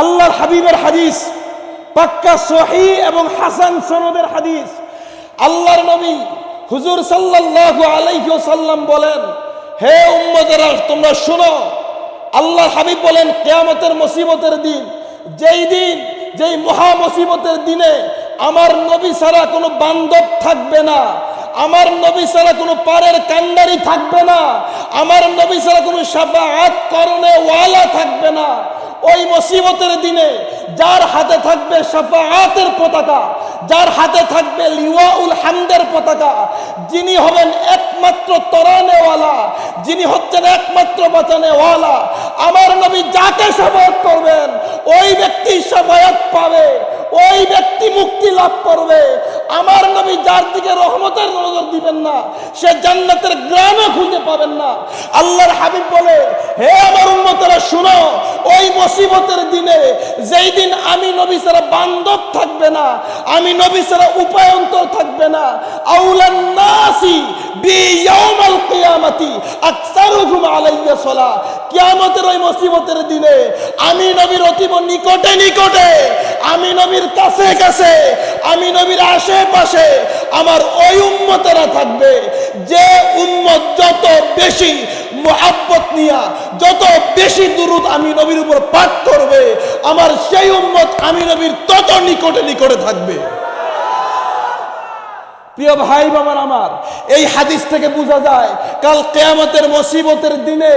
আল্লাহর হাবিবের হাদিস, পাক্কা সহি এবং হাসান সনদের হাদিস। আল্লাহর নবী হুজুর সাল্লাল্লাহু আলাইহি সাল্লাম বলেন, হে উম্মতেরা, তোমরা শোনো, আল্লাহর হাবিব বলেন, কেয়ামতের মুসিবতের দিন, যেই দিন, যেই মহা মুসিবতের দিনে আমার নবী ছাড়া কোনো বান্ধব থাকবে না, আমার নবী ছাড়া কোনো পারের কান্ডারি থাকবে না, আমার নবী ছাড়া কোনো সাফাআত করণে ওয়ালা থাকবে না ওই মুসিবতের দিনে যার হাতে থাকবে সাফাআতের পতাকা, যার হাতে থাকবে লিওয়াউল হামদের পতাকা, যিনি হবেন একমাত্র তরানেওয়ালা, যিনি হচ্ছেন একমাত্র বাঁচানেওয়ালা। আমার নবী যাকে সাফায়াত করবেন, ওই ব্যক্তি সাফায়াত পাবে, ওই ব্যক্তি মুক্তি লাভ করবে। আমার নবী যার দিকে রহমতের নজর দিবেন না, সে জান্নাতের গ্রামে খুঁজে পাবেন না। আল্লাহর হাবিব বলে, হে আমার উম্মতেরা, শুনো, ওই মুসিবতের দিনে যেই দিন আমি নবী ছাড়া বান্ধব থাকবে না, আমি নবী ছাড়া উপায়ন্তর থাকবে না। আউলান নাসি বি ইয়াউমাল কিয়ামাতি আকসারুহুম আলাইয়া সালা কিয়ামতের ওই মুসিবতের দিনে আমি নবীর অতীব নিকটে নিকটে, আমি নবীর কাছে কাছে, আমি নবীর আশেপাশে আমার ওই উম্মতেরা থাকবে। যে উম্মত যত বেশি মোহাব্বত নিয়া যত বেশি দূরত আমি নবীর উপর পাঠ করবে, আমার সেই উম্মত আমি নবীর তত নিকটে নিকটে থাকবে। প্রিয় ভাই বাবার আমার, এই হাদিস থেকে বোঝা যায়, কাল কেয়ামতের মুসিবতের দিনে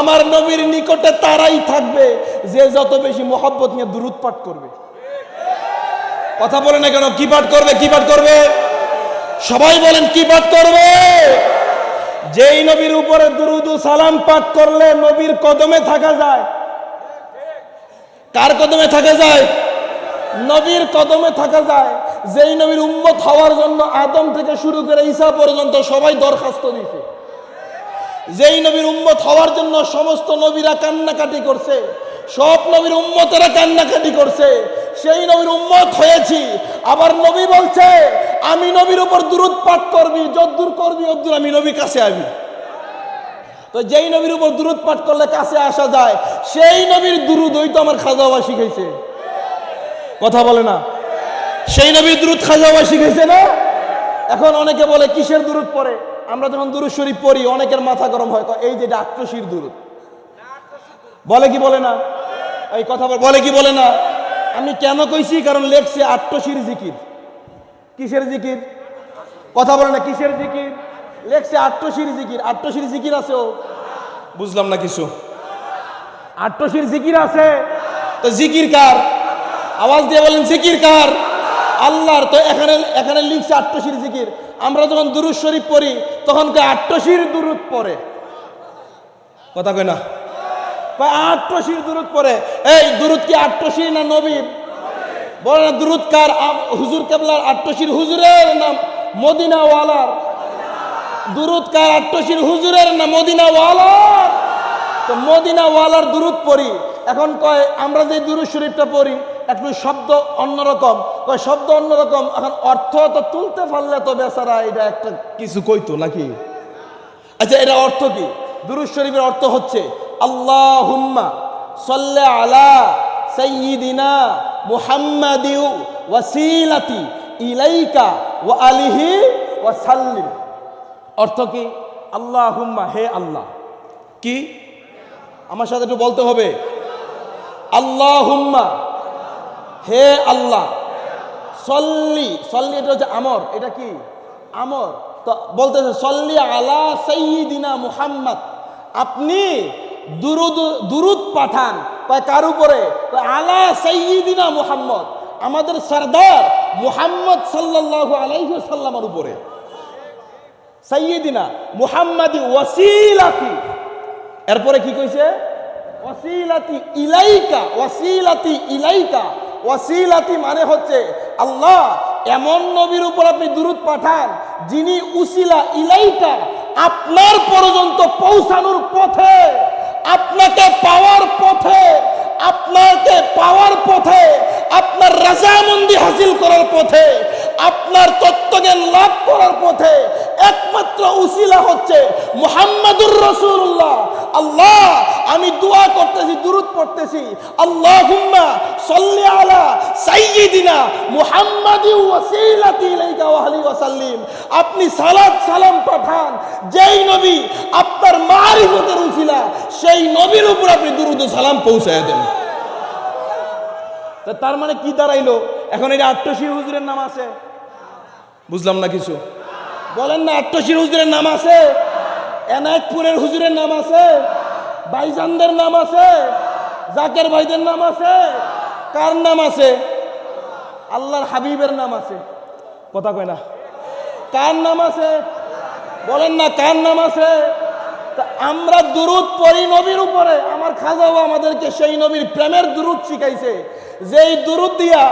আমার নবীর নিকটে তারাই থাকবে যে যত বেশি মোহাব্বত নিয়ে দূরত পাঠ করবে। কথা বলে না কেন? কি পাঠ করবে? কি পাঠ করবে? সবাই বলেন, কি পাঠ করবে? যেই নবীর উপরে দুরুদু সালাম পাঠ করলে নবীর কদমে থাকা যায়। কার কদমে থাকা যায়? নবীর কদমে থাকা যায়। যেই নবীর উম্মত হওয়ার জন্য আদম থেকে শুরু করে ঈসা পর্যন্ত সবাই দরখাস্ত দিছে যেই নবীর উম্মত হওয়ার জন্য সমস্ত নবীরা কান্নাকাটি করছে, সব নবীর উম্মতেরা কান্নাকাটি করছে, সেই নবীর উম্মত হয়েছি। আবার নবী বলছে আমি নবীর উপর দূরত পাঠ করবি যদ্দূর করবি অদ্দূর আমি নবীর কাছে আবি। তো যেই নবীর উপর দূরত পাঠ করলে কাছে আসা যায়, সেই নবীর দুরুদ ওই তো আমার খাজাওয়া শিখেছে। কথা বলে না? সেই নবীর দুরুদ খাজাওয়া শিখেছে না? এখন অনেকে বলে, কিসের দুরুদ পড়ে? আমরা যখন দুরুদ শরীফ পড়ি, অনেকের মাথা গরম হয় এই যে এটা আত্মশির দুরুদ। বলে কি বলে না? এই কথা বলে- কি বলে না? আমি কেন কইছি? কারণ লেখছে আত্মশির জিকির। কিসের জিকির? কথা বলে না কিসের জিকির? লেখছে আট্টশির জিকির আট্টশির জিকির আছে ও। বুঝলাম না কিছু। আট্টশির জিকির আছে। তো জিকির কার? আওয়াজ দিয়ে বলেন জিকির কার? আল্লাহর তো এখানে এখানে লিখছে আট্টশির জিকির। আমরা যখন দুরুদ শরীফ পড়ি তখন কে আট্টশির দুরুদ পড়ে। কথা কয় না? কয় আট্টশির দুরুদ পড়ে। এই দুরুদ কি আট্টশির না নবীর? বলে না কার? হুজুর কেবলার আট্টশির হুজুরের নাম মদিনাওয়ালার। দুরুদ কার আট্টশির হুজুরের না মদিনাওয়ালার? তো মদিনাওয়ালার দুরুদ পড়ি। এখন কয়, আমরা যে দুরুদ শরীফটা পড়ি, একটু শব্দ অন্যরকম কয়, শব্দ অন্যরকম এখন অর্থ তো তুলতে পারলে তো বেচারা এটা একটা কিছু কইতো নাকি? আচ্ছা এটা অর্থ কি? দুরুদ শরীফের অর্থ হচ্ছে আল্লাহ হুম্মা সাল্লে আলা সাইয়িদিনা মুহাম্মাদিউ ওয়াসিলাতি ইলাইকা ওয়া আলিহি ওয়া সাল্লিম। অর্থ কি? আল্লাহুম্মা, হে আল্লাহ। কি? আমার সাথে একটু বলতে হবে। আল্লাহ হে আল্লাহ। সল্লি সল্লি এটা হচ্ছে আমর। এটা কি? আমর। তো বলতেছে, সল্লি আলা সাইয়িদিনা মুহাম্মদ। আপনি দুরুদ দুরুদ পাঠান। কয়, কার উপরে? আলা সাইয়িদিনা মুহাম্মদ। আমাদের সর্দার মুহাম্মদ সাল্লাল্লাহু আলাইহি সাল্লামের উপরে। সাইয়িদিনা মুহাম্মাদি ওয়াসিলাতি। এরপরে কি কইছে? ওয়াসিলাতি ইলাইকা ওয়াসিলাতি ইলাইকা। ওয়াসিলাতি মানে হচ্ছে আল্লাহ এমন নবীর উপর আপনি দুরুদ পাঠান, যিনি উসিলা ইলাইকা আপনার পর্যন্ত পৌঁছানোর পথে। আপনাকে পাওয়ার পথে, আপনাকে পাওয়ার পথে, আপনার রাজামন্দি হাসিল করার পথে, আপনার তত্ত্বজ্ঞান লাভ করার পথে একমাত্র উসিলা হচ্ছে মুহাম্মাদুর রসুল্লাহ আল্লাহ, আমি দোয়া করতেছি, দুরুদ পড়তেছি। আল্লাহুম্মা সাল্লি আলা সাইয়্যিদিনা মুহাম্মাদি ওয়াসিলাতি ইলাইকা ওয়া আলিহি ওয়াসাল্লিম আপনি সালাত সালাম পাঠান, যেই নবী আপনার মারিফতের উসিলা, সেই নবীর উপর আপনি দুরুদ সালাম পৌঁছায় দেন। তার মানে কি দাঁড়াইলো? এখন এটা আট্টশির হুজুরের নাম আছে। বুঝলাম না কিছু। বলেন না, আট্টশির হুজুরের নাম আছে, এনায়তপুরের হুজুরের নাম আছে, বাইজানদের নাম আছে, জাকের ভাইদের নাম আছে, কার নাম আছে? আল্লাহর হাবিবের নাম আছে। কথা কয় না। কার নাম আছে? বলেন না, কার নাম আছে? আমরা দুরুদ পড়ি নবীর উপরে, আমার খাজাও আমাদেরকে সেই নবীর প্রেমের দুরুদ শিখাইছে। যেই দুরুদ দিয়া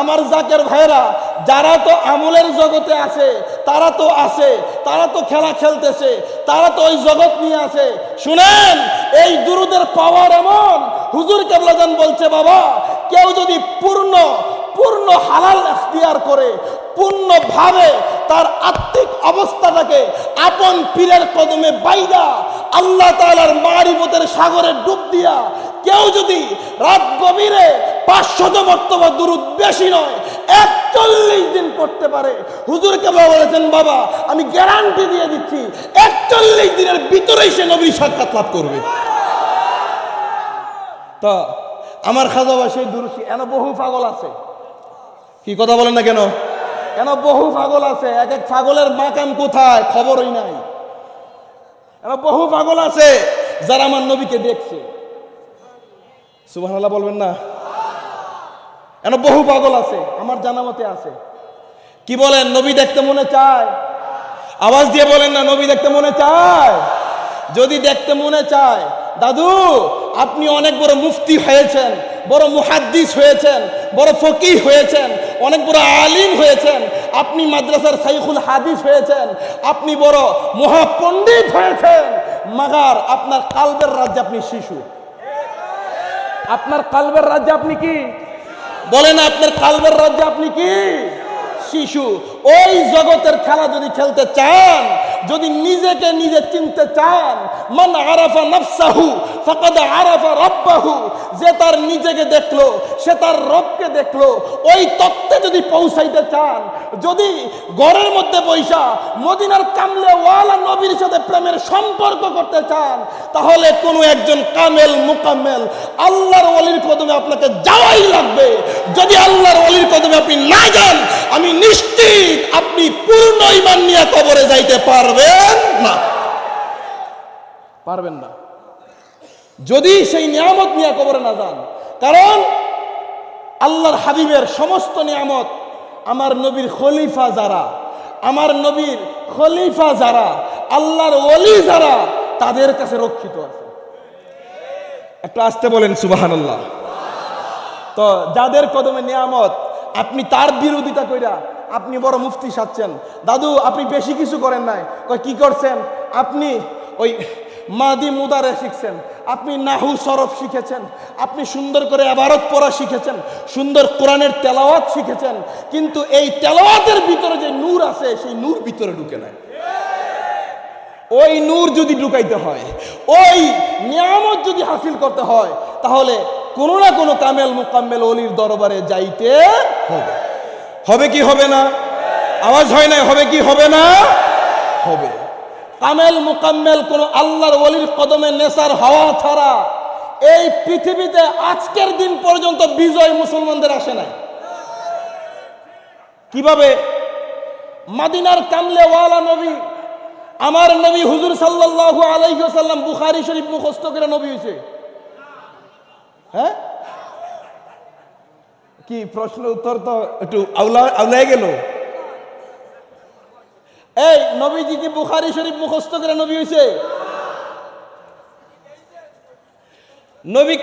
আমার জাকের ভাইরা যারা তো আমলের জগতে আছে, তারা তো আছে, তারা তো খেলা খেলতেছে, তারা তো ওই জগৎ নিয়ে আছে। শুনেন, এই দুরুদের পাওয়ার এমন। হুজুর কেবলাজান বলছে, বাবা, কেউ যদি পূর্ণ পূর্ণ হালাল এখতিয়ার করে, পূর্ণভাবে তার আত্মিক অবস্থাটাকে আপন পীরের কদমে বাইদা, আল্লাহ তাআলার মারিফতের সাগরে ডুব দিয়া, কেউ যদি রাত গভীরে পাঁচশত বর্তমান দূরত বেশি নয়, একচল্লিশ দিন পড়তে পারে। হুজুর কেবল বলেছেন, বাবা, আমি গ্যারান্টি দিয়ে দিচ্ছি, একচল্লিশ দিনের ভিতরেই সে নবী সাক্ষাৎ লাভ করবে। তা, আমার খাজাবা সেই দুরুসি এন বহু পাগল আছে। কি কথা বলেন না কেন? কেন বহু পাগল আছে, এক এক পাগলের মাকাম কোথায়? খবরই নাই। কেন বহু পাগল আছে, যারা আমার নবীকে দেখছে। সুবহানাল্লাহ বলবেন না? কেন বহু পাগল আছে, আমার জানা মতে আছে। কি বলেন, নবী দেখতে মনে চায়? আওয়াজ দিয়ে বলেন না, নবী দেখতে মনে চায়? যদি দেখতে মনে চায়, দাদু, আপনি অনেক বড় মুফতি হয়েছেন, বড় মুহাদ্দিস হয়েছেন, বড় ফকিহ হয়েছেন, অনেক বড় আলিম হয়েছেন, আপনি মাদ্রাসার সাইফুল হাদিস হয়েছেন, আপনি বড় মহাপণ্ডিত হয়েছেন, মাগার আপনার কালবের রাজ্যে আপনি শিশু। আপনার কালবের রাজ্যে আপনি কি? বলেন আপনার কালবের রাজ্যে আপনি কি? শিশু। ওই জগতের খেলা যদি খেলতে চান, যদি নিজেকে নিজে চিনতে চান, মান আরাফা নফসাহু, ফাকাদ আরাফা রব্বাহু, যে তার নিজেকে দেখল, সে তার রবকে দেখল, ওই তত্ত্বে যদি পৌঁছাইতে চান, যদি ঘরের মধ্যে বৈশা মদিনার কামলে ওয়ালা নবীর সাথে প্রেমের সম্পর্ক করতে চান, তাহলে কোনো একজন কামেল, মুকাম্মেল, আল্লাহর ওলির কদমে আপনাকে যাওয়াই লাগবে যদি আল্লাহর ওলির কদমে আপনি না যান আমি নিশ্চিত আপনি পূর্ণ ইমান নিয়ে কবরে যাইতে পারবেন না। পারবেন না। যদি সেই নিয়ামত নিয়ে কবরে না যান, কারণ আল্লাহর হাবিবের সমস্ত নিয়ামত আমার নবীর খলিফা যারা, আমার নবীর খলিফা যারা, আল্লাহর ওলি যারা, তাদের কাছে রক্ষিত আছে। একটু আসতে বলেন সুবাহান তো যাদের কদমে নিয়ামত আপনি তার বিরোধিতা কইরা আপনি বড় মুফতি সাচ্ছেন দাদু, আপনি বেশি কিছু করেন নাই। কি করছেন? আপনি ওই মাদি মুদারে শিখছেন। আপনি নাহু সরফ শিখেছেন। আপনি সুন্দর করে আবারত পড়া শিখেছেন। সুন্দর কোরআনের তেলাওয়াত শিখেছেন। কিন্তু এই তেলাওয়াতের ভিতরে যে নূর আছে, সেই নূর ভিতরে ঢুকে নাই। ওই নূর যদি ঢুকাইতে হয়, ওই নিয়ামত যদি হাসিল করতে হয়, তাহলে কোনো না কোনো কামেল মোকাম্মেল অলির দরবারে যাইতে হবে। হবে কি হবে না? আওয়াজ হয় না হবে কি হবে না? হবে। কামেল মোকাম্মেল কোন আল্লাহর অলির কদমে নেশার হওয়া ছাড়া এই পৃথিবীতে আজকের দিন পর্যন্ত বিজয় মুসলমানদের আসে নাই। কীভাবে? মাদিনার কামলে ওয়ালা নবী, আমার নবী হুজুর সাল্লাল্লাহু আলাইহি ওয়াসাল্লাম বুখারী শরীফ মুখস্থ করে নবী হইছে। হ্যাঁ কি প্রশ্ন উত্তর তো একটু আউলা আউলাই গেল? এই, নবীজি কি বুখারী শরীফ মুখস্থ করে নবী হইছে? নবী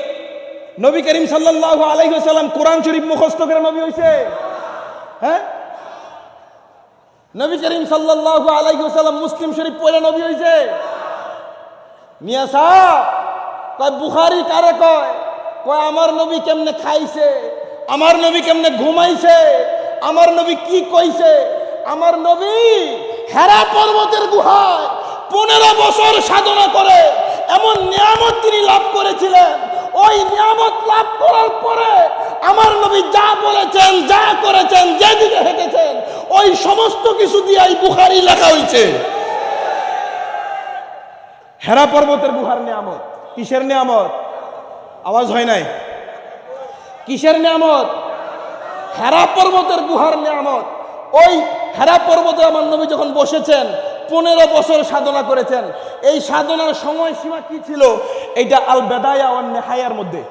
নবী করিম সাল্লাল্লাহু আলাইহি ওয়াসাল্লাম কোরআন শরীফ মুখস্থ করে নবী হইছে? হ্যাঁ নবী করিম সাল্লাল্লাহু আলাইহি ওয়াসাল্লাম মুসলিম শরীফ পড়ে নবী হইছে? মিয়া সাহেব কয় বুখারি কারে কয়? কয়, আমার নবী কেমনে খাইছে? আমার নবী কেমনে ঘুমাইছে? আমার নবী কি কইছে? আমার নবী হেরা পর্বতের গুহায় পনেরো বছর সাধনা করে এমন নিয়ামত তিনি লাভ করেছিলেন। ওই নিয়ামত লাভ করার পরে আমার নবী যা বলেছেন, যা করেছেন, যেদিকে হেঁটেছেন, ওই সমস্ত কিছু দিয়ে এই বুখারি লেখা হয়েছে হেরা পর্বতের গুহার নিয়ামত। কিসের নিয়ামত? আওয়াজ হয় নাই? কিসের নিয়ামত? হেরা পর্বতের গুহার নিয়ামত। ওই হেরা পর্বতে আমার নবী যখন বসেছেন, পনেরো বছর সাধনা করেছেন, এই সাধনার সময়সীমা কি ছিল? এটা আল বেদায়া নেহায়ার মধ্যে।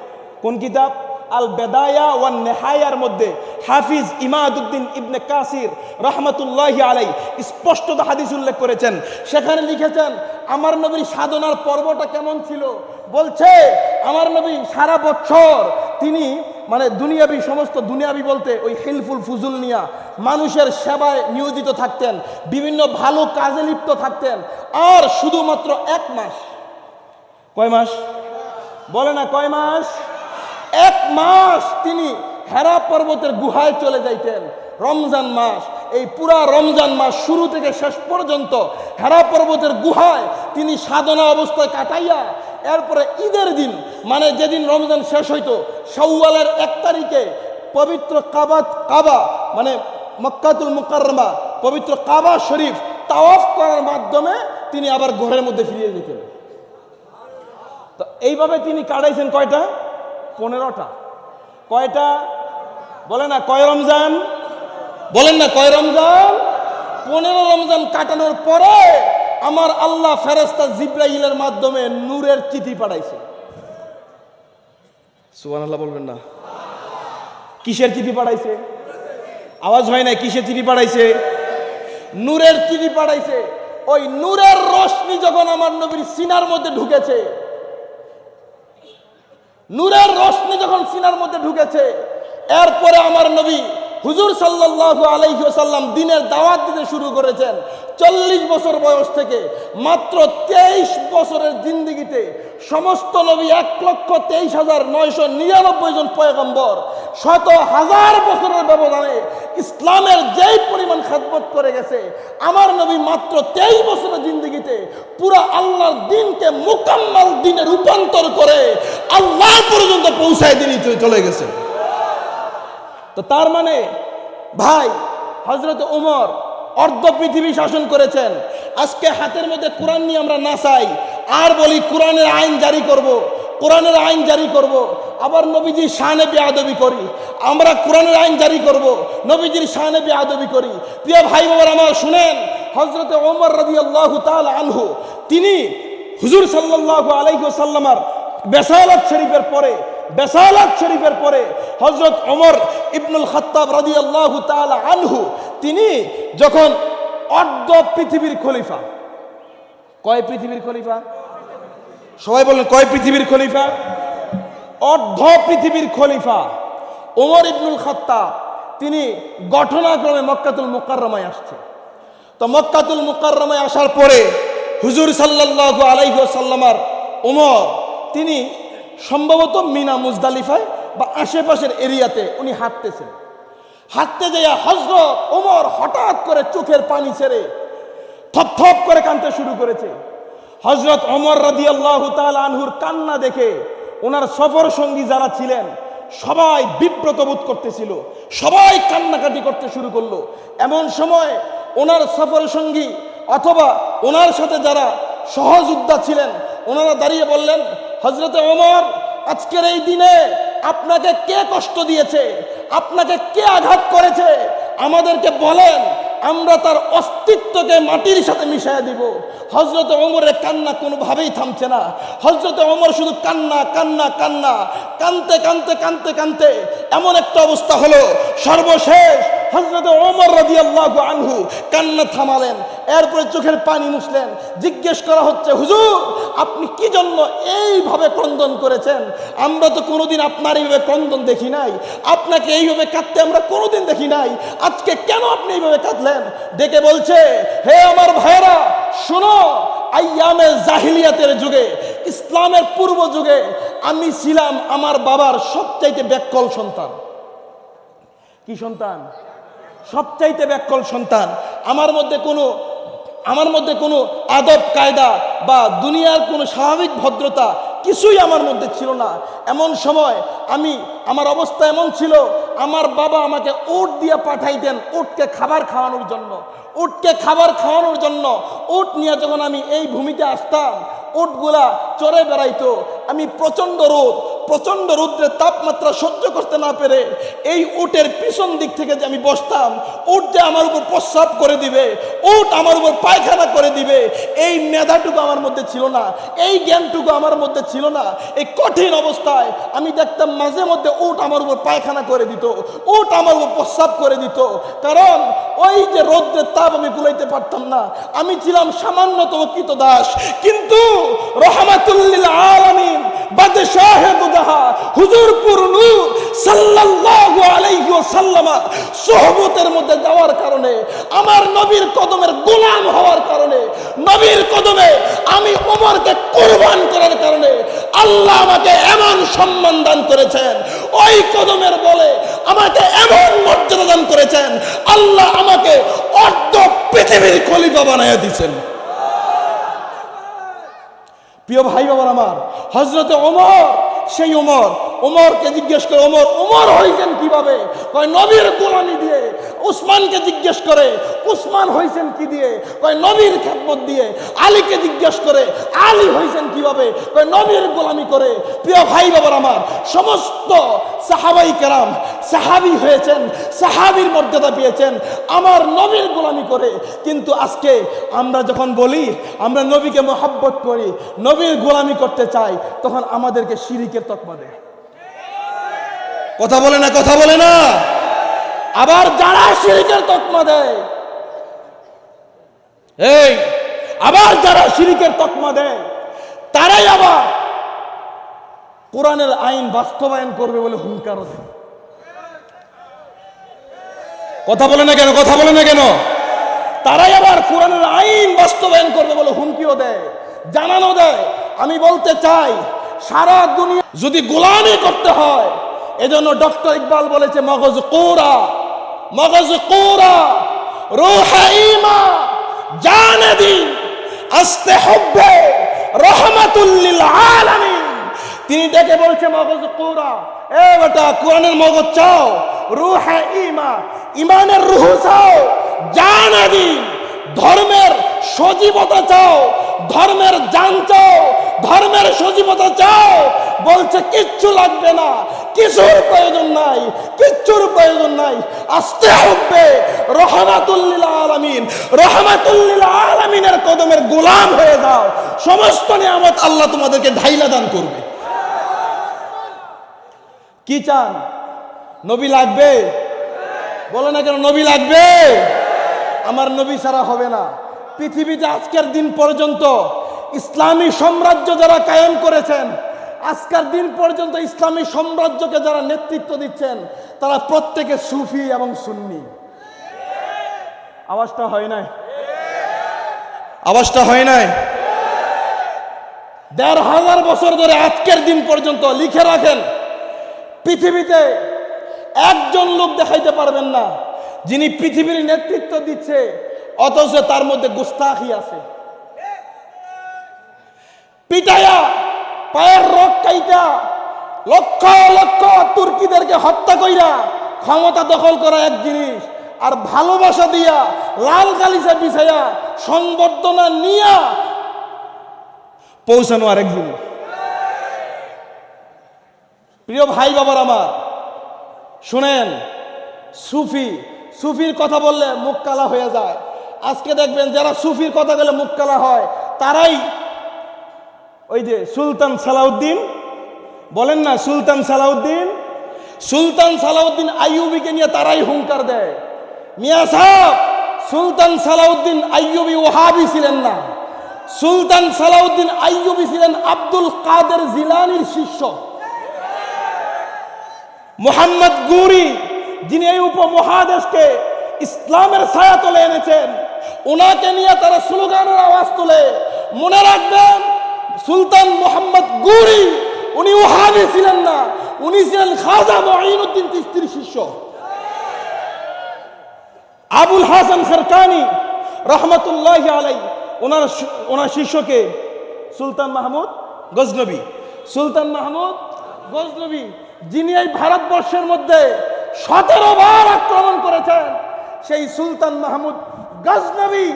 কোন কিতাব? আল বেদায়া ওয়ান নেহায়ার মধ্যে হাফিজ ইমাদুদ্দিন ইবনে কাসির রহমতুল্লাহি আলাই স্পষ্টত হাদিস উল্লেখ করেছেন। সেখানে লিখেছেন, আমার নবীর সাধনার পর্বটা কেমন ছিল? বলছে, আমার নবী সারা বছর তিনি মানে দুনিয়াবি, সমস্ত দুনিয়াবি বলতে ওই হিলফুল ফুজুল নিয়া মানুষের সেবায় নিয়োজিত থাকতেন, বিভিন্ন ভালো কাজে লিপ্ত থাকতেন, আর শুধুমাত্র এক মাস। কয় মাস? বলে না কয় মাস? এক মাস তিনি হেরা পর্বতের গুহায় চলে যাইতেন। রমজান মাস, এই পুরা রমজান মাস শুরু থেকে শেষ পর্যন্ত হেরা পর্বতের গুহায় তিনি সাধনা অবস্থায় কাটাইয়া, এরপরে ঈদের দিন মানে যেদিন রমজান শেষ হইতো, শাওয়ালের এক তারিখে পবিত্র কাবাত কাবা মানে মক্কাতুল মুকাররমা, পবিত্র কাবা শরীফ তাওয়াফ করার মাধ্যমে তিনি আবার ঘরের মধ্যে ফিরিয়ে যেতেন তো এইভাবে তিনি কাটাইছেন কয়টা? পনেরোটা। কয়টা? বলে না, কয় রমজান? বলেন না, কয় রমজান? পনেরো রমজান কাটানোর পরে আমার আল্লাহ ফেরেস্তা জিব্রাইলের মাধ্যমে নূরের চিঠি পাঠাইছে। সুবান আল্লাহ বলবেন না। কিসের চিঠি পাঠাইছে? আওয়াজ হয় না কিসের চিঠি পাঠাইছে? নূরের চিঠি পাঠাইছে। ওই নূরের রশ্মি যখন আমার নবীর সিনার মধ্যে ঢুকেছে নূরের রশ্মি যখন সিনার মধ্যে ঢুকেছে, এরপরে আমার নবী হুজুর সাল্লাল্লাহু আলাইহি ওয়াসাল্লাম দিনের দাওয়াত দিতে শুরু করেছেন। চল্লিশ বছর বয়স থেকে মাত্র তেইশ বছরের জিন্দিগিতে সমস্ত নবী এক লক্ষ তেইশ হাজার নয়শো নিরানব্বই জন পয়গম্বর শত হাজার বছরের ব্যবধানে ইসলামের যেই পরিমাণ খাদমত করে গেছে, আমার নবী মাত্র তেইশ বছরের জিন্দিগিতে পুরো আল্লাহর দিনকে মোকাম্মাল দিনে রূপান্তর করে আল্লাহ পর্যন্ত পৌঁছায় দিনই চলে গেছে তো তার মানে ভাই হজরত উমর অর্ধ পৃথিবী শাসন করেছেন আজকে হাতের মধ্যে কোরআন নিয়ে আমরা নাচাই আর বলি, কোরআনের আইন জারি করব। কোরআনের আইন জারি করব। আবার নবীজির শানে বেআদবি করি আমরা কোরআনের আইন জারি করব। নবীজির শানে বেআদবি করি প্রিয় ভাই বাবার আমার, শুনেন হজরতে ওমর রাজি আল্লাহ তাল আনহু, তিনি হুজুর সাল্লাহ আলাইসাল্লামার বেসালত শরীফের পরে, বেসালাত শরীফের পরে হজরত ওমর ইবনুল খত্তাব রাজি আল্লাহ আনহু, তিনি যখন অর্ধ পৃথিবীর খলিফা, কয় পৃথিবীর খলিফা? সবাই বলেন, কয় পৃথিবীর খলিফা? অর্ধ পৃথিবীর খলিফা ওমর ইবনুল খত্তাব, তিনি ঘটনাক্রমে মক্কাতুল মুকাররমায় আসছে। তো মক্কাতুল মুকাররমায় আসার পরে হুজুর সাল্লাল্লাহু আলাইহি সাল্লামার ওমর তিনি সম্ভবত মিনা মুজদালিফায় বা আশেপাশের এরিয়াতে উনি হাঁটতেছেন। হাঁটতে যাইয়া হজরত ওমর হঠাৎ করে চোখের পানি ছেড়ে থপ করে কানতে শুরু করেছে। হজরত ওমর রাদি আল্লাহ আনহুর কান্না দেখে ওনার সফর সঙ্গী যারা ছিলেন, সবাই বিব্রত বোধ করতেছিল, সবাই কান্নাকাটি করতে শুরু করল। এমন সময় ওনার সফর সঙ্গী অথবা ওনার সাথে যারা সহযোদ্ধা ছিলেন, ওনারা দাঁড়িয়ে বললেন হজরতে ওমর, আজকের এই দিনে আপনাকে কে কষ্ট দিয়েছে? আপনাকে কে আঘাত করেছে? আমাদেরকে বলেন, আমরা তার অস্তিত্বকে মাটির সাথে মিশাইয়া দিব। হজরত ওমরের কান্না কোনোভাবেই থামছে না। হজরত ওমর শুধু কান্না কান্না কান্না, কানতে কানতে কানতে কানতে এমন একটা অবস্থা হলো, সর্বশেষ হজরত ওমর রাজি আল্লাহ আনহু কান্না থামালেন, এরপরে চোখের পানি মুছলেন। জিজ্ঞেস করা হচ্ছে, হুজুর, আপনি কি জন্য এইভাবে ক্রন্দন করেছেন? আমরা তো কোনোদিন আপনার এইভাবে ক্রন্দন দেখি নাই। আপনাকে এইভাবে কাঁদতে আমরা কোনোদিন দেখি নাই। আজকে কেন আপনি এইভাবে কাঁদলেন? ডেকে বলছে, হে আমার ভাইরা শোনো, আইয়ামে জাহিলিয়াতের যুগে, ইসলামের পূর্ব যুগে আমি ছিলাম আমার বাবার সবচাইতে ব্যাকল সন্তান। কি সন্তান? সবচাইতে ব্যাকল সন্তান। আমার মধ্যে কোনো, আমার মধ্যে কোনো আদব, কায়দা বা দুনিয়ার কোনো স্বাভাবিক ভদ্রতা কিছুই আমার মধ্যে ছিল না। এমন সময় আমি, আমার অবস্থা এমন ছিল, আমার বাবা আমাকে ওট দিয়ে পাঠাইতেন, ওটকে খাবার খাওয়ানোর জন্য। উটকে খাবার খাওয়ানোর জন্য উট নিয়ে যখন আমি এই ভূমিতে আসতাম উটগুলা চড়ে বেড়াইতো। আমি প্রচণ্ড রোদ প্রচণ্ড রৌদ্রের তাপমাত্রা সহ্য করতে না পেরে এই উটের পিছন দিক থেকে যে আমি বসতাম, উট যে আমার উপর প্রস্রাব করে দিবে, উট আমার উপর পায়খানা করে দিবে, এই মেধাটুকু আমার মধ্যে ছিল না, এই জ্ঞানটুকু আমার মধ্যে ছিল না, এই কঠিন অবস্থায় আমি দেখতাম মাঝে মধ্যে উট আমার উপর পায়খানা করে দিত, উট আমার উপর প্রস্রাব করে দিত, কারণ ওই যে রৌদ্রের তাপ আমি কুলাইতে পারতাম না, আমি ছিলাম সামান্যতম কৃত দাস কিন্তু রহমাতুল্লিল আলামিন বাদে শাহেদুদাহা হুজুরপুর নূর সাল্লাল্লাহু আলাইহি ওয়াসাল্লামা সোহবতের মধ্যে যাওয়ার কারণে, আমার নবীর কদমের গোলাম হওয়ার কারণে, নবীর কদমে আমি ওমরকে কুরবান করার কারণে আল্লাহ আমাকে এমন সম্মান দান করেছেন। ওই কদমের বলে আমাকে এমন মর্যাদা দান করেছেন, আল্লাহ আমাকে অর্ধ পৃথিবীর খলিফা বানাইয়া দিয়েছেন। প্রিয় ভাই বাবার আমার হজরতে ওমর, সেই ওমর, ওমরকে জিজ্ঞেস করে, ওমর ওমর হয়েছেন কীভাবে? কয়, নবীর গোলামি দিয়ে উসমানকে জিজ্ঞেস করে, উসমান হয়েছেন কি দিয়ে? কয়, নবীর খেদমত দিয়ে। আলীকে জিজ্ঞেস করে, আলী হয়েছেন কীভাবে? কয়, নবীর গোলামি করে। প্রিয় ভাই বাবার আমার, সমস্ত সাহাবাই কেরাম সাহাবি হয়েছেন, সাহাবির মর্যাদা পেয়েছেন, আমার নবীর গোলামি করে। কিন্তু আজকে আমরা যখন বলি, আমরা নবীকে মহাব্বত করি, নবীর গোলামি করতে চাই, তখন আমাদেরকে শিরিকের তকমা দেয়। কথা বলে না, কথা বলে না। আবার যারা শিরিকের তকমা দেয়? এই, আবার যারা শিরিকের তকমা দেয়, তারাই আবার কোরআনের আইন বাস্তবায়ন করবে বলে হুঙ্কারও দেয়। কথা বলে না কেন? কথা বলে না কেন? তারাই আবার কোরআনের আইন বাস্তবায়ন করবে বলে হুমকিও দেয় জানানো দেয়। আমি বলতে চাই, সারা দুনিয়া যদি গোলামি করতে হয়, এজন্য ডক্টর ইকবাল বলেছে, মগজ কোরা। মগজ কোরা রোহাইমা ইমা জানে আস্তে হব্বে রহমাতুল্লিল আলামিন। তিনি ডেকে বলছে, মগজ কোরা, এ বেটা, কোরআনের মগজ চাও, রুহে ইমা ইমানের রুহ চাও, জানা দিন। ধর্মের সজীবতা চাও, ধর্মের জান চাও, ধর্মের সজীবতা চাও। বলছে, কিচ্ছু লাগবে না, কিছুর প্রয়োজন নাই, কিচ্ছুর প্রয়োজন নাই। আসতে হবে রহমাতুল্লিল আলামিন রহমাতুল্লিল আলামিনের কদমের গোলাম হয়ে যাও। সমস্ত নিয়ামত আল্লাহ তোমাদেরকে ঢাইলা দান করবে। কি চান? নবী লাগবে? বলে না কেন, নবী লাগবে? আমার নবী ছাড়া হবে না। পৃথিবীতে আজকের দিন পর্যন্ত ইসলামী সাম্রাজ্য যারা কায়েম করেছেন, আজকের দিন পর্যন্ত ইসলামী সাম্রাজ্যকে যারা নেতৃত্ব দিচ্ছেন, তারা প্রত্যেকে সুফি এবং সুন্নি। আওয়াজটা হয় নাই? আওয়াজটা হয় নাই? দেড় হাজার বছর ধরে আজকের দিন পর্যন্ত লিখে রাখেন, পৃথিবীতে একজন লোক দেখাইতে পারবেন না। যিনি পৃথিবীর নেতৃত্ব দিচ্ছে, অথচ তার মধ্যে গুস্তাখি আছে। পিটায়া পায়ের রক কাইটা, লক্ষ লক্ষ তুর্কিদেরকে হত্যা কইরা ক্ষমতা দখল করা এক জিনিস, আর ভালোবাসা দিয়া লাল গালিচা বিছাইয়া সংবর্ধনা নিয়া পৌঁছানো আরেক জিনিস। প্রিয় ভাই বাবার আমার, শুনেন, সুফি সুফির কথা বললে মুখ কালা হয়ে যায়। আজকে দেখবেন যারা সুফির কথা বলে মুখ কালা হয়, তারাই ওই যে সুলতান সালাউদ্দিন। বলেন না সুলতান সালাউদ্দিন? সুলতান সালাউদ্দিন আইয়ুবিকে নিয়ে তারাই হুঙ্কার দেয়। মিয়া সাহেব, সুলতান সালাউদ্দিন আইয়ুবি ওহাবি ছিলেন না। সুলতান সালাউদ্দিন আইয়ুবি ছিলেন আব্দুল কাদের জিলানির শিষ্য। মোহাম্মদ গুরি যিনি এই উপমহাদেশকে ইসলামের ছায়া তুলে এনেছেন ওনাকে নিয়ে তারা স্লোগানের আওয়াজ তুলে। মনে রাখবেন, সুলতান মোহাম্মদ গুরি, উনি ওহাবি ছিলেন না, উনি ছিলেন খাজা মঈনুদ্দিন তিস্তির শিষ্য। আবুল হাসান সরকানি রহমতুল্লাহ আলাই ওনার ওনার শিষ্যকে সুলতান মাহমুদ গজনবী। সুলতান মাহমুদ গজনবী, যিনি এই ভারতবর্ষের মধ্যে সতেরো বার আক্রমণ করেছেন। সেই সুলতান মাহমুদ গজনবী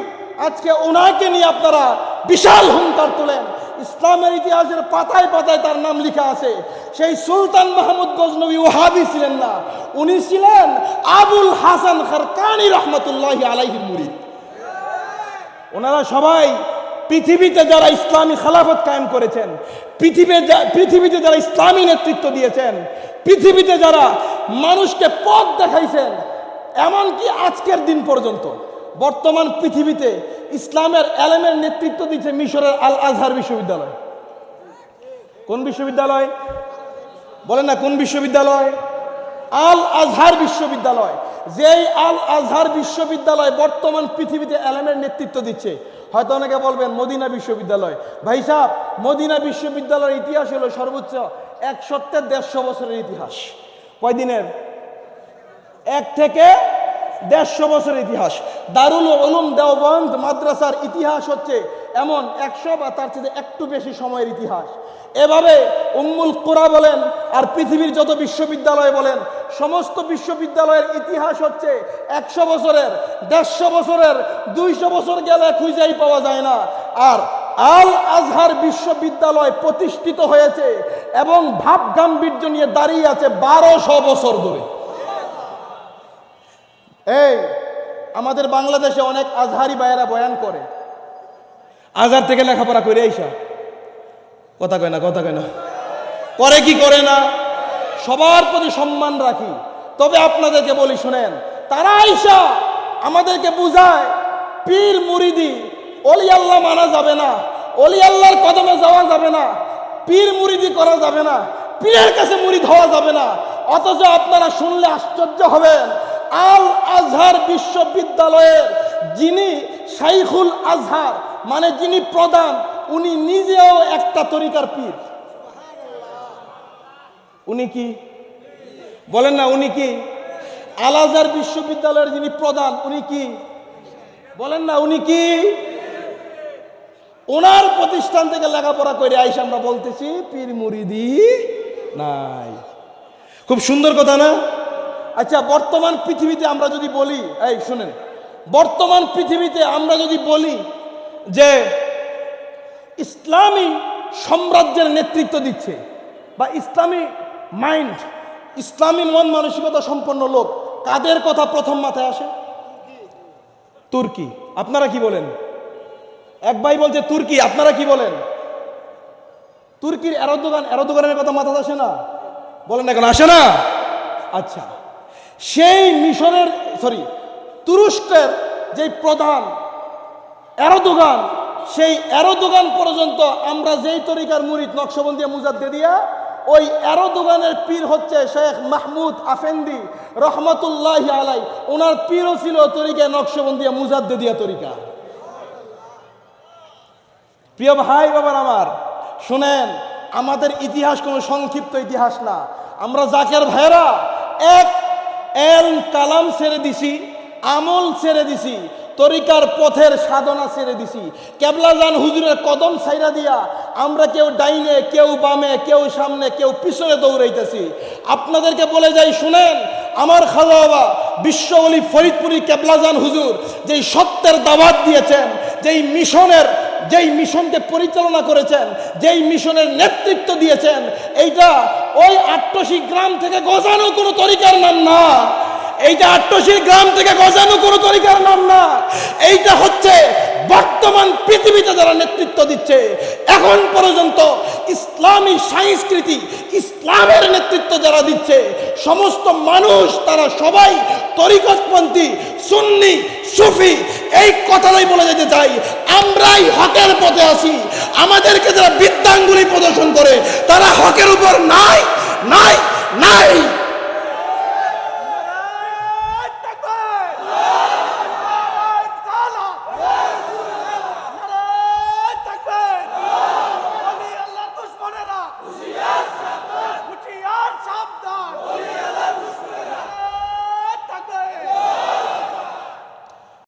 আজকে ওনাকে নিয়ে আপনারা বিশাল হুঙ্কার তোলেন। ইসলামের ইতিহাসের পাতায় পাতায় তার নাম লেখা আছে। সেই সুলতান মাহমুদ গজনবী ওহাবি ছিলেন না। উনি ছিলেন আবুল হাসান খারকানি রহমতুল্লাহ আলাইহির মুরিদ। ওনারা সবাই পৃথিবীতে যারা ইসলামী খেলাফত কায়েম করেছেন, পৃথিবী পৃথিবীতে যারা ইসলামী নেতৃত্ব দিয়েছেন, পৃথিবীতে যারা মানুষকে পথ দেখাইছেন, এমনকি আজকের দিন পর্যন্ত, বর্তমান পৃথিবীতে ইসলামের এলেমের নেতৃত্ব দিচ্ছে মিশরের আল আজহার বিশ্ববিদ্যালয়। কোন বিশ্ববিদ্যালয়? বলেন না, কোন বিশ্ববিদ্যালয়? আল আজহার বিশ্ববিদ্যালয়। যেই আল আজহার বিশ্ববিদ্যালয় বর্তমান পৃথিবীতে এলেমের নেতৃত্ব দিচ্ছে হয়তো অনেকে বলবেন মদিনা বিশ্ববিদ্যালয়। ভাই সাহ মদিনা বিশ্ববিদ্যালয়ের ইতিহাস হলো সর্বোচ্চ এক সপ্তাহের দেড়শো বছরের ইতিহাস। কয়দিনের? এক থেকে দেড়শো বছরের ইতিহাস। দারুল উলুম দেওবন্দ মাদ্রাসার ইতিহাস হচ্ছে এমন একশো বা তার চেয়ে একটু বেশি সময়ের ইতিহাস। এভাবে উম্মুল কোরা বলেন আর পৃথিবীর যত বিশ্ববিদ্যালয় বলেন, সমস্ত বিশ্ববিদ্যালয়ের ইতিহাস হচ্ছে একশো বছরের, দেড়শো বছরের, দুইশো বছর গেলে খুঁজেই পাওয়া যায় না। আর আল আজহার বিশ্ববিদ্যালয় প্রতিষ্ঠিত হয়েছে এবং ভাব গাম্ভীর্য নিয়ে দাঁড়িয়ে আছে বারোশো বছর ধরে। এই, আমাদের বাংলাদেশে অনেক আজহারি ভাইয়েরা বয়ান করে। আজহার থেকে লেখাপড়া করে আইসা। কথা কয় না, কথা কয় না। করে কি করে না? সবার প্রতি সম্মান রাখি। তবে আপনাদেরকে বলি, শুনেন, তারা আইসা আমাদেরকে বুঝায়, পীর মুরিদি, অলি আল্লাহ মানা যাবে না, অলি আল্লাহর কদমে যাওয়া যাবে না, পীর মুরিদি করা যাবে না, পীরের কাছে মুরিদ হওয়া যাবে না। অথচ আপনারা শুনলে আশ্চর্য হবেন আল আজহার বিশ্ববিদ্যালয়ের যিনি শাইখুল আজহার মানে যিনি প্রধান, উনি নিজেও একটা তরিকার পীর। উনি কি? বলেন না, উনি কি? আল আজহার বিশ্ববিদ্যালয়ের যিনি প্রধান, উনি কি? বলেন না, উনি কি? ওনার প্রতিষ্ঠান থেকে লেখাপড়া করে আইসা আমরা বলতেছি, পীর মুরিদি নাই। খুব সুন্দর কথা না? আচ্ছা বর্তমান পৃথিবীতে আমরা যদি বলি, এই শুনেন, বর্তমান পৃথিবীতে আমরা যদি বলি যে ইসলামী সাম্রাজ্যের নেতৃত্ব দিচ্ছে বা ইসলামী মাইন্ড, ইসলামী মন মানসিকতা সম্পন্ন লোক, কাদের কথা প্রথম মাথায় আসে? তুর্কি। আপনারা কি বলেন? এক ভাই বলছে, তুর্কি, আপনারা কি বলেন? তুর্কির এরদোগান, এরদোগানের কথা মাথায় আসে না? বলেন না কেন, আসে না? আচ্ছা। সেই মিশরের সরি তুরস্কের যেই প্রধান এরদোগান, সেই এরদোগান পর্যন্ত আমরা যেই তরিকার মুরিদ দিয়া, ওই এরদোগানের পীর হচ্ছে শেখ মাহমুদ আফেন্দি রহমতুল্লাহ আলাই ওনার পীরও ছিল তরিকা নকশবন্দিয়া মুজাদ্দে দিয়া তরিকা। প্রিয় ভাই, বাবার আমার, শুনেন, আমাদের ইতিহাস কোনো সংক্ষিপ্ত ইতিহাস না। আমরা জাকের ভাইরা এক এল কালাম ছেড়ে দিছি, আমল ছেড়ে দিছি, তরিকার পথের সাধনা ছেড়ে দিছি। কেবলাজান হুজুরের কদম ছাইরা দিয়া আমরা কেউ ডাইনে, কেউ বামে, কেউ সামনে, কেউ পিছনে দৌড়াইতেছি। আপনাদেরকে বলে যাই, শুনেন, আমার খালা বাবা বিশ্ববলী ফরিদপুরি কেবলাজান হুজুর যেই সত্যের দাবাত দিয়েছেন, যেই মিশনের যেই মিশনকে পরিচালনা করেছেন, যেই মিশনের নেতৃত্ব দিয়েছেন, এইটা ওই আটটসি গ্রাম থেকে গজানো কোনো তরিকার নাম না। এইটা আট্টসির গ্রাম থেকে গজানো কোনো তরিকার নাম না। এইটা হচ্ছে বর্তমান পৃথিবীতে যারা নেতৃত্ব দিচ্ছে, এখন পর্যন্ত ইসলামী সংস্কৃতি, ইসলামের নেতৃত্ব যারা দিচ্ছে, সমস্ত মানুষ, তারা সবাই তরিকতপন্থী, সুন্নি, সুফি, এই কথাটাই বলে যেতে চাই, আমরাই হকের পথে আছি। আমাদেরকে যারা বিদ্যাঙ্গুলি প্রদর্শন করে, তারা হকের উপর নাই নাই নাই।